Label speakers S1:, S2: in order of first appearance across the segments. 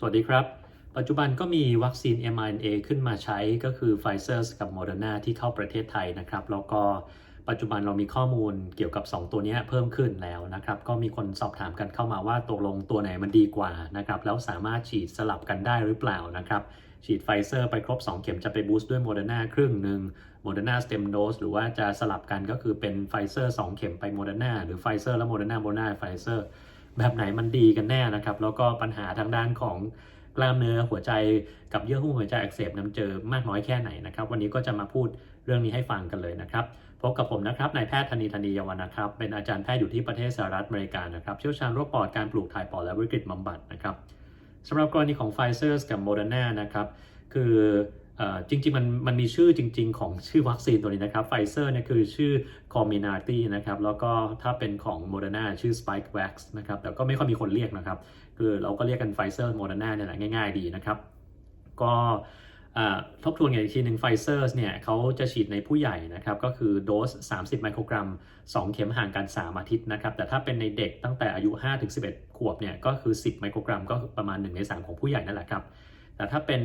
S1: สวัสดีครับ ปัจจุบันก็มีวัคซีน mRNA ขึ้นมาใช้ก็คือ Pfizer กับ Moderna ที่เข้าประเทศไทยนะครับ แล้วก็ปัจจุบันเรามีข้อมูลเกี่ยวกับ 2 ตัวนี้เพิ่มขึ้นแล้วนะครับ ก็มีคนสอบถามกันเข้ามาว่าตกลงตัวไหนมันดีกว่านะครับ แล้วสามารถฉีดสลับกันได้หรือเปล่านะครับ ฉีดไฟเซอร์ไปครบ 2 เข็มจะไปบูสต์ด้วยโมเดอร์นาครึ่งหนึ่งโมเดอร์นาสเต็มโดสหรือว่าจะสลับกันก็คือเป็นไฟเซอร์2เข็มไปโมเดอร์นาหรือไฟเซอร์แล้วโมเดอร์นาโมเดอร์นาไฟเซอร์ แบบไหนมันดีกันแน่นะครับ แล้วก็ปัญหาทางด้านของกล้ามเนื้อหัวใจกับเยื่อหุ้มหัวใจอักเสบนั้นเจอมากน้อยแค่ไหนนะครับ วันนี้ก็จะมาพูดเรื่องนี้ให้ฟังกันเลยนะครับพบกับผมนะครับนายแพทย์ธนีธนียวันนะครับ เป็นอาจารย์แพทย์อยู่ที่ประเทศสหรัฐอเมริกานะครับ เชี่ยวชาญโรคปอดการปลูกถ่ายปอดและวิกฤตบำบัดนะครับสำหรับกรณีของ Pfizer กับ Moderna นานะครับ คือ จริง ๆ มันมันมีชื่อจริง ๆ ของชื่อวัคซีนตัวนี้นะครับไฟเซอร์เนี่ยคือชื่อ Comirnaty นะครับแล้วก็ถ้าเป็นของ Moderna ชื่อ Spikevax นะครับแต่ก็ไม่ค่อยมีคนเรียกนะครับ คือเราก็เรียกกัน Pfizer Moderna เนี่ยแหละง่าย ๆ ดีนะครับ ก็ทบทวนกันอีกทีหนึ่งไฟเซอร์เนี่ยเขาจะฉีดในผู้ใหญ่นะครับ ก็คือโดส 30 ไมโครกรัม 2 เข็มห่างกัน 3 อาทิตย์นะครับ แต่ถ้าเป็นในเด็กตั้งแต่อายุ 5-11 ขวบเนี่ยก็คือ 10 ไมโครกรัม ก็ประมาณ 1 ใน 3 ของผู้ใหญ่นั่นแหละครับ แต่ถ้าเป็น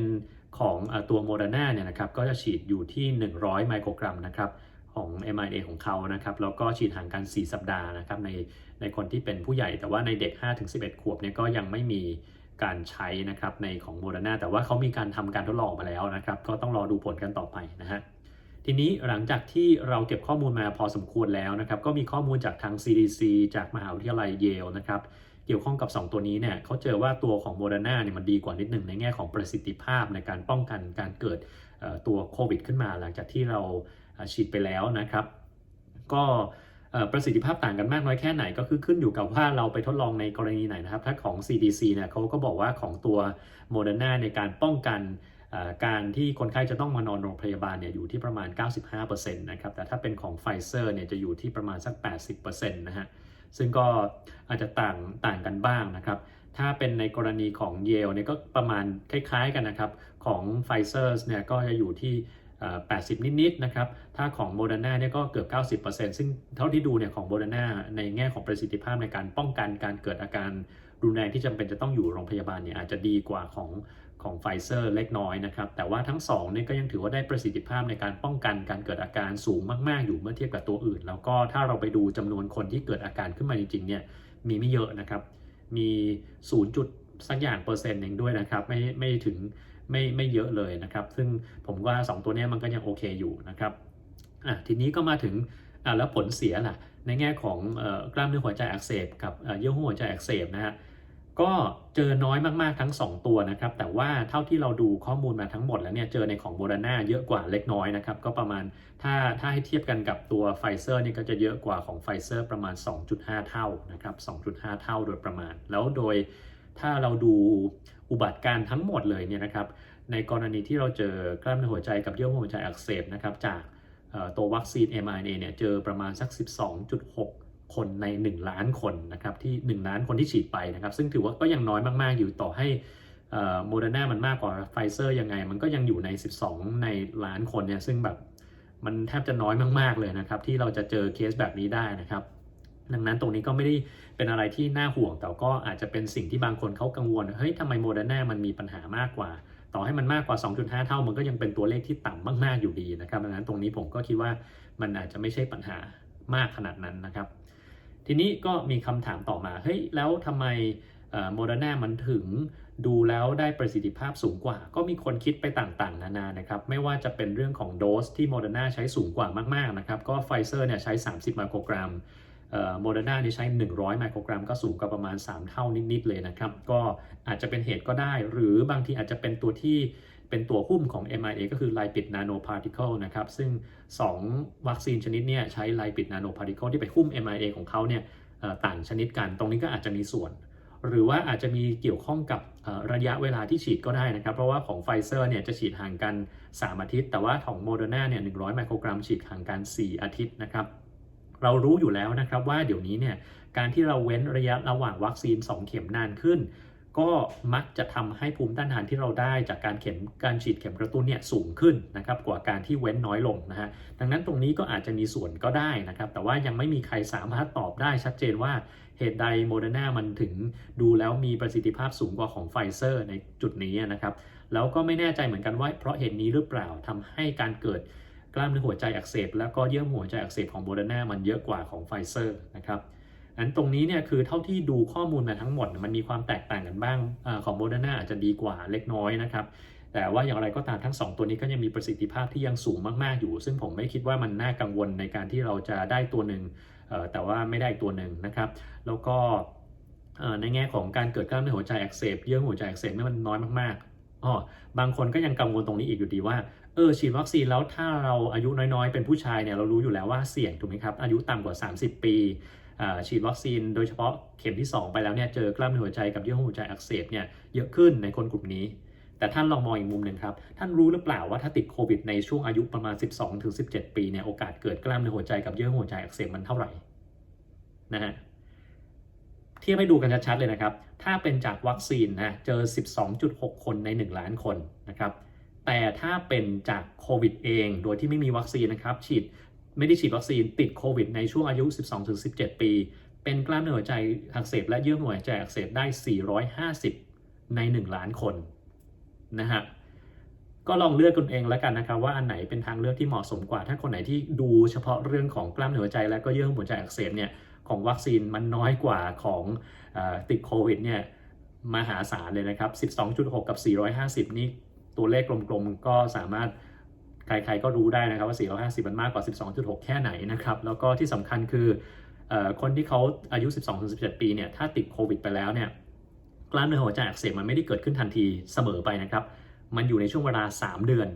S1: ของตัวโมเดอร์นาเนี่ยนะครับก็จะฉีดอยู่ที่ 100 ไมโครกรัมนะครับของ mRNA ของเขานะครับแล้วก็ฉีดห่างกัน 4 สัปดาห์นะครับในในคนที่เป็นผู้ใหญ่แต่ว่าในเด็ก 5-11 ขวบเนี่ยก็ยังไม่มีการใช้นะครับในของโมเดอร์นาแต่ว่าเขามีการทำการทดลองมาแล้วนะครับก็ต้องรอดูผลกันต่อไปนะฮะทีนี้หลังจากที่เราเก็บข้อมูลมาพอสมควรแล้วนะครับก็มีข้อมูลจากทาง CDC จากมหาวิทยาลัยเยลนะครับ เกี่ยวข้องกับ 2 ตัวนี้เนี่ยเขาเจอว่าตัวของโมเดอร์นาเนี่ยมันดีกว่านิดหนึ่งในแง่ของประสิทธิภาพในการป้องกันการเกิดตัวโควิดขึ้นมาหลังจากที่เราฉีดไปแล้วนะครับ ก็ประสิทธิภาพต่างกันมากน้อยแค่ไหนก็คือขึ้นอยู่กับว่าเราไปทดลองในกรณีไหนนะครับ ถ้าของ CDC เนี่ยเขาก็บอกว่าของตัวโมเดอร์นาในการป้องกัน การที่คนไข้จะต้องมานอนโรงพยาบาลเนี่ยอยู่ที่ประมาณ 95%นะครับ แต่ถ้าเป็นของไฟเซอร์เนี่ยจะอยู่ที่ประมาณสัก 80%นะฮะ ซึ่งก็อาจจะต่างต่างกันบ้างนะครับ ถ้าเป็นในกรณีของเยลเนี่ยก็ประมาณคล้ายๆกันนะครับ ของไฟเซอร์เนี่ยก็จะอยู่ที่ 80 นิดๆนะครับ ถ้าของโมเดอร์นาเนี่ยก็เกือบ 90%ซึ่งเท่าที่ดูเนี่ยของโมเดอร์นาในแง่ของประสิทธิภาพในการป้องกันการเกิดอาการรุนแรงที่จำเป็นจะต้องอยู่โรงพยาบาลเนี่ยอาจจะดีกว่าของของไฟเซอร์เล็กน้อยนะครับ แต่ว่าทั้ง2เนี่ยก็ยังถือว่าได้ประสิทธิภาพในการป้องกันการเกิดอาการสูงมาก ๆ อยู่เมื่อเทียบกับตัวอื่น แล้วก็ถ้าเราไปดูจำนวนคนที่เกิดอาการขึ้นมาจริงๆเนี่ยมีไม่เยอะนะครับ มี 0 สักอย่างเปอร์เซ็นต์เองด้วยนะครับไม่ไม่ถึงไม่ไม่เยอะเลยนะครับ ซึ่งผมว่า 2 ตัวนี้มันก็ยังโอเคอยู่นะครับอะทีนี้ก็มาถึงอะแล้วผลเสียล่ะ ในแง่ของอกล้ามเนื้อหัวใจอักเสบกับเยื่อหุ้มหัวใจอักเสบนะฮะก็เจอน้อยมากๆทั้ง 2 ตัวนะครับ แต่ว่าเท่าที่เราดูข้อมูลมาทั้งหมดแล้วเนี่ยเจอในของโมเดอร์นาเยอะกว่าเล็กน้อยนะครับ ก็ประมาณถ้าถ้าให้เทียบกันกับตัวไฟเซอร์เนี่ยก็จะเยอะกว่าของไฟเซอร์ประมาณ 2.5 เท่านะครับ 2.5 เท่าโดยประมาณ แล้วโดย ถ้าเราดูอุบัติการ์ทั้งหมดเลยเนี่ยนะครับ ในกรณีที่เราเจอกล้ามเนื้อหัวใจกับเยื่อหุ้มหัวใจอักเสบนะครับ จากตัววัคซีน mRNA เนี่ยเจอประมาณสัก 12.6 คนใน 1 ล้านคนนะครับที่ 1 ล้านคนที่ฉีดไปนะครับ ซึ่งถือว่าก็ยังน้อยมากๆอยู่ต่อให้โมเดอร์นามันมากกว่าไฟเซอร์ยังไง มันก็ยังอยู่ใน 12 ในล้านคนเนี่ยซึ่งแบบมันแทบจะน้อยมาก ๆ เลยนะครับ ที่เราจะเจอเคสแบบนี้ได้นะครับ ดังนั้นตรงนี้ก็ไม่ได้เป็นอะไรที่น่าห่วง แต่ก็อาจจะเป็นสิ่งที่บางคนเขากังวล เฮ้ยทำไมโมเดอร์นามันมีปัญหามากกว่า ต่อให้มันมากกว่า 2.5 เท่า มันก็ยังเป็นตัวเลขที่ต่ำมาก ๆ อยู่ดีนะครับ ดังนั้นตรงนี้ผมก็คิดว่ามันอาจจะไม่ใช่ปัญหามากขนาดนั้นนะครับ ทีนี้ก็มีคำถามต่อมา เฮ้ย แล้วทำไมโมเดอร์นามันถึงดูแล้วได้ประสิทธิภาพสูงกว่า ก็มีคนคิดไปต่างๆ นานานะครับ ไม่ว่าจะเป็นเรื่องของโดสที่โมเดอร์นาใช้สูงกว่ามากๆนะครับ ก็ไฟเซอร์เนี่ยใช้ 30ไมโครกรัม โมเดอร์นานี่ใช้ 100 ไมโครกรัมก็สูงกว่าประมาณ 3 เท่านิด ๆ เลยนะครับ ก็อาจจะเป็นเหตุก็ได้ หรือบางทีอาจจะเป็นตัวที่เป็นตัวหุ้มของ mra ก็คือ lipid nanoparticle นะครับ ซึ่ง 2 วัคซีนชนิดเนี้ใช้ lipid nanoparticle ที่ไปหุ้ม mra ของเขาเนี่ยต่างชนิดกัน ตรงนี้ก็อาจจะมีส่วน หรือว่าอาจจะมีเกี่ยวข้องกับระยะเวลาที่ฉีดก็ได้นะครับ เพราะว่าของไฟเซอร์เนี่ยจะฉีดห่างกัน 3 อาทิตย์ แต่ว่าของโมเดอร์นาเนี่ย100 ไมโครกรัมฉีดห่างกัน 4 อาทิตย์นะครับ เรารู้อยู่แล้วนะครับว่าเดี๋ยวนี้เนี่ยการที่เราเว้นระยะระหว่างวัคซีน 2 เข็มนานขึ้น ก็มักจะทำให้ภูมิต้านทานที่เราได้จากการเข็มการฉีดเข็มกระตุ้นเนี่ยสูงขึ้นนะครับกว่าการที่เว้นน้อยลงนะฮะดังนั้นตรงนี้ก็อาจจะมีส่วนก็ได้นะครับ แต่ว่ายังไม่มีใครสามารถตอบได้ชัดเจนว่าเหตุใดโมเดอร์นามันถึงดูแล้วมีประสิทธิภาพสูงกว่าของไฟเซอร์ในจุดนี้นะครับ แล้วก็ไม่แน่ใจเหมือนกันว่าเพราะเหตุนี้หรือเปล่าทำให้การเกิด กล้ามเนื้อหัวใจอักเสบแล้วก็เยื่อหัวใจอักเสบของโมเดอร์นามันเยอะกว่าของไฟเซอร์นะครับอันตรงนี้เนี่ยคือเท่าที่ดูข้อมูลมาทั้งหมดมันมีความแตกต่างกันบ้างอของโมเดอร์นาอาจจะดีกว่าเล็กน้อยนะครับแต่ว่าอย่างไรก็ตามทั้ง 2 ตัวนี้ก็ยังมีประสิทธิภาพที่ยังสูงมากๆอยู่ ซึ่งผมไม่คิดว่ามันน่ากังวลในการที่เราจะได้ตัวหนึ่งแต่ว่าไม่ได้อีกตัวหนึ่งนะครับ แล้วก็ในแง่ของการเกิดกล้ามเนื้อหัวใจอักเสบเยื่อหัวใจอักเสบเนี่ยมันน้อยมากๆ อ๋อบางคนก็ยังกังวลตรงนี้อีกอยู่ดีว่า เออฉีดวัคซีนแล้วถ้าเราอายุน้อยๆ เป็นผู้ชายเนี่ยเรารู้อยู่แล้วว่าเสี่ยงถูกไหมครับ อายุต่ำกว่า 30 ปีฉีดวัคซีนโดยเฉพาะเข็มที่ 2 ไปแล้วเนี่ยเจอกล้ามเนื้อหัวใจกับเยื่อหุ้มหัวใจอักเสบเนี่ยเยอะขึ้นในคนกลุ่มนี้ แต่ท่านลองมองอีกมุมหนึ่งครับ ท่านรู้หรือเปล่าว่าถ้าติดโควิดในช่วงอายุประมาณ 12-17 ปีเนี่ยโอกาสเกิดกล้ามเนื้อหัวใจกับเยื่อหุ้มหัวใจอักเสบมันเท่าไหร่นะฮะ เทียบให้ดูกันชัดๆเลยนะครับ ถ้าเป็นจากวัคซีนนะ เจอ 12.6 คนใน 1 ล้านคนนะครับ แต่ถ้าเป็นจากโควิดเอง โดยที่ไม่มีวัคซีนนะครับ ฉีดไม่ได้ฉีดวัคซีนติดโควิดในช่วงอายุ 12-17 ปี เป็นกล้ามเนื้อหัวใจอักเสบและเยื่อหุ้มหัวใจอักเสบได้ 450 ใน 1 ล้านคนนะฮะก็ลองเลือกกันเองแล้วกันนะครับว่าอันไหนเป็นทางเลือกที่เหมาะสมกว่า ถ้าคนไหนที่ดูเฉพาะเรื่องของกล้ามเนื้อหัวใจและก็เยื่อหุ้มหัวใจอักเสบเนี่ย ของวัคซีนมันน้อยกว่าของอติดโควิดเนี่ยมหาศาลเลยนะครับ 12.6 กับ 450 นี่ตัวเลขกลมๆ ก็สามารถใครๆก็รู้ได้นะครับว่า 450 มันมากกว่า 12.6 แค่ไหนนะครับ แล้วก็ที่สำคัญคืออคนที่เขาอายุ 12-17 ปีเนี่ย ถ้าติดโควิดไปแล้วเนี่ย กล้ามเนื้อหัวใจอักเสบมันไม่ได้เกิดขึ้นทันทีเสมอไปนะครับ มันอยู่ในช่วงเวลา 3 เดือน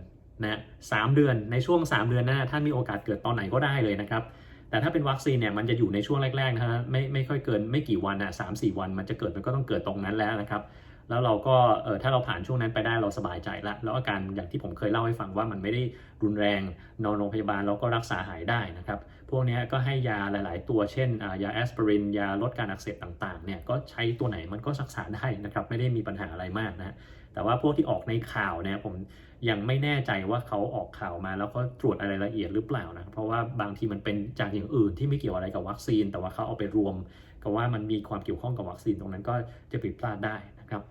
S1: นะสเดือน ในช่วง 3 เดือนหน้าท่านมีโอกาสเกิดตอนไหนก็ได้เลยนะครับ แต่ถ้าเป็นวัคซีนเนี่ยมันจะอยู่ในช่วงแรกๆนะฮะไม่ไม่ค่อยเกินไม่กี่วันอะสามสี่วันมันจะเกิดมันก็ต้องเกิดตรงนั้นแล้วนะครับ แล้วเราก็เออถ้าเราผ่านช่วงนั้นไปได้เราสบายใจละแล้วอาการอย่างที่ผมเคยเล่าให้ฟังว่ามันไม่ได้รุนแรงนอนโรงพยาบาลแล้วก็รักษาหายได้นะครับ พวกนี้ก็ให้ยาหลาย ๆ ตัวเช่นยาแอสไพรินยาลดการอักเสบต่างๆเนี่ยก็ใช้ตัวไหนมันก็รักษาได้นะครับไม่ได้มีปัญหาอะไรมากนะแต่ว่าพวกที่ออกในข่าวเนี่ยผมยังไม่แน่ใจว่าเขาออกข่าวมาแล้วก็ตรวจอะไรละเอียดหรือเปล่านะเพราะว่าบางทีมันเป็นจากอย่างอื่นที่ไม่เกี่ยวอะไรกับวัคซีน แต่ว่าเขาเอาไปรวมกับว่ามันมีความเกี่ยวข้องกับวัคซีนตรงนั้นก็จะผิดพลาดได้นะครับ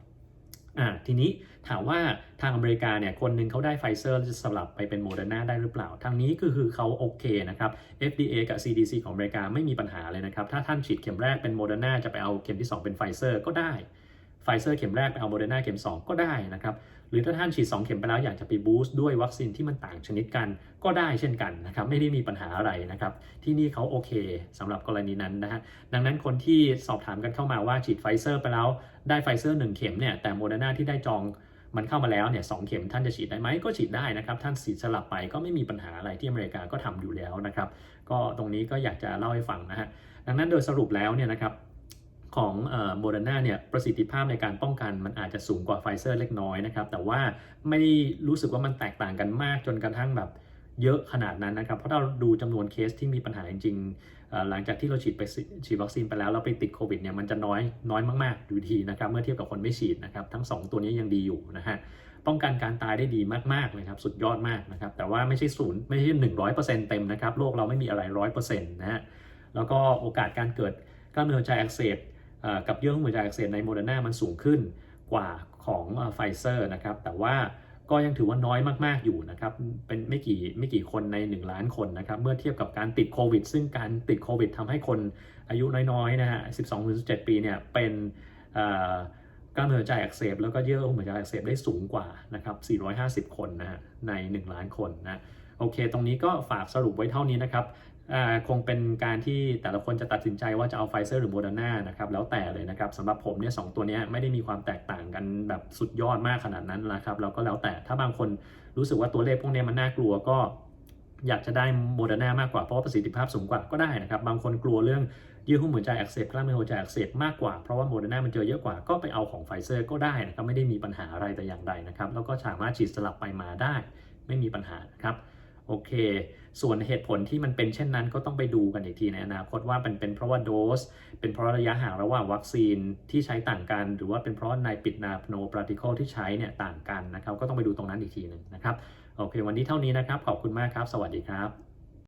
S1: อ่าทีนี้ถามว่าทางอเมริกาเนี่ยคนหนึ่งเขาได้ไฟเซอร์จะสลับไปเป็นโมเดอร์นาได้หรือเปล่า ทางนี้ก็คือเขาโอเคนะครับ FDA กับ CDC ของอเมริกาไม่มีปัญหาเลยนะครับ ถ้าท่านฉีดเข็มแรกเป็นโมเดอร์นาจะไปเอาเข็มที่ 2 เป็นไฟเซอร์ก็ได้ ไฟเซอร์เข็มแรกไปเอาโมเดอร์นาเข็ม 2 ก็ได้นะครับ หรือถ้าท่านฉีด 2 เข็มไปแล้วอยากจะไปบูสต์ด้วยวัคซีนที่มันต่างชนิดกันก็ได้เช่นกันนะครับ ไม่ได้มีปัญหาอะไรนะครับ ที่นี่เขาโอเคสำหรับกรณีนั้นนะฮะดังนั้นคนที่สอบถามกันเข้ามาว่าฉีดไฟเซอร์ไปแล้วได้ไฟเซอร์ 1 เข็มเนี่ยแต่โมเดอร์นาที่ได้จองมันเข้ามาแล้วเนี่ยสเข็มท่านจะฉีดได้ไหมก็ฉีดได้นะครับ ท่านฉีดสลับไปก็ไม่มีปัญหาอะไรที่อเมริกาก็ทำอยู่แล้วนะครับ ก็ตรงนี้ก็อยากจะเล่าให้ฟังนะฮะดังนั้นโดยสรุปแล้วเนี่ยนะครับ ของโมเดอร์นาเนี่ยประสิทธิภาพในการป้องกันมันอาจจะสูงกว่าไฟเซอร์เล็กน้อยนะครับแต่ว่าไม่ได้รู้สึกว่ามันแตกต่างกันมากจนกระทั่งแบบเยอะขนาดนั้นนะครับ เพราะเราดูจำนวนเคสที่มีปัญหาจริงๆ หลังจากที่เราฉีดไปฉีดวัคซีนไปแล้วเราไปติดโควิดเนี่ยมันจะน้อยน้อยมากๆอยู่ดีนะครับเมื่อเทียบกับคนไม่ฉีดนะครับทั้ง 2 ตัวนี้ยังดีอยู่นะฮะป้องกันการตายได้ดีมากๆเลยครับสุดยอดมากนะครับแต่ว่าไม่ใช่ศูนย์ไม่ใช่หนึ่งร้อยเปอร์เซ็นต์เต็มนะครับโลกเราไม่มีอะไรร้อยเปอร์เซ็นต์นะฮะแล้วก็โอกาสการเกิดกล้ามเนื้อหัวใจอักเสบ กับเยื่อหุ้มหัวใจอักเสบในโมเดอร์นามันสูงขึ้นกว่าของไฟเซอร์นะครับ แต่ว่าก็ยังถือว่าน้อยมากๆอยู่นะครับ เป็นไม่กี่ไม่กี่คนใน 1 ล้านคนนะครับ เมื่อเทียบกับการติดโควิด ซึ่งการติดโควิดทำให้คนอายุน้อยๆนะฮะ 12-17 ปีเนี่ยเป็นกล้ามเนื้อใจอักเสบแล้วก็เยื่อหุ้มหัวใจอักเสบได้สูงกว่านะครับ 450 คนนะฮะใน 1 ล้านคนนะ โอเค ตรงนี้ก็ฝากสรุปไว้เท่านี้นะครับ คงเป็นการที่แต่ละคนจะตัดสินใจว่าจะเอาไฟเซอร์หรือโมเดอร์นานะครับแล้วแต่เลยนะครับสำหรับผมเนี่ยสตัวนี้ไม่ได้มีความแตกต่างกันแบบสุดยอดมากขนาดนั้นนะครับแล้วก็แล้วแต่ถ้าบางคนรู้สึกว่าตัวเลขพวกนี้มันน่ากลัวก็อยากจะได้โมเดอร์นามากกว่าเพราะว่าประสิทธิภาพสูงกว่าก็ได้นะครับ บางคนกลัวเรื่องเยื่อหุ้มหัวใจอักเสบกล้ามเนื้อหัวใจอักเสบมากกว่าเพราะว่าโมเดอร์นามันเจอเยอะกว่าก็ไปเอาของไฟเซอร์ก็ได้นะครับไม่ได้มีปัญหาอะไรแต่อย่างใดนะครับแล้วก็สามารถฉีดสลับไปมาได้ ไม่มีปัญหานะครับ โอเค ส่วนเหตุผลที่มันเป็นเช่นนั้นก็ต้องไปดูกันอีกทีในอนาคตว่าเป็นเป็นเพราะว่าโดส เป็นเพราะระยะห่างระหว่างวัคซีนที่ใช้ต่างกัน หรือว่าเป็นเพราะในปิดนาโนปราติคอลที่ใช้เนี่ยต่างกันนะครับ ก็ต้องไปดูตรงนั้นอีกทีหนึ่งนะครับ โอเค วันนี้เท่านี้นะครับ ขอบคุณมากครับ สวัสดีครับ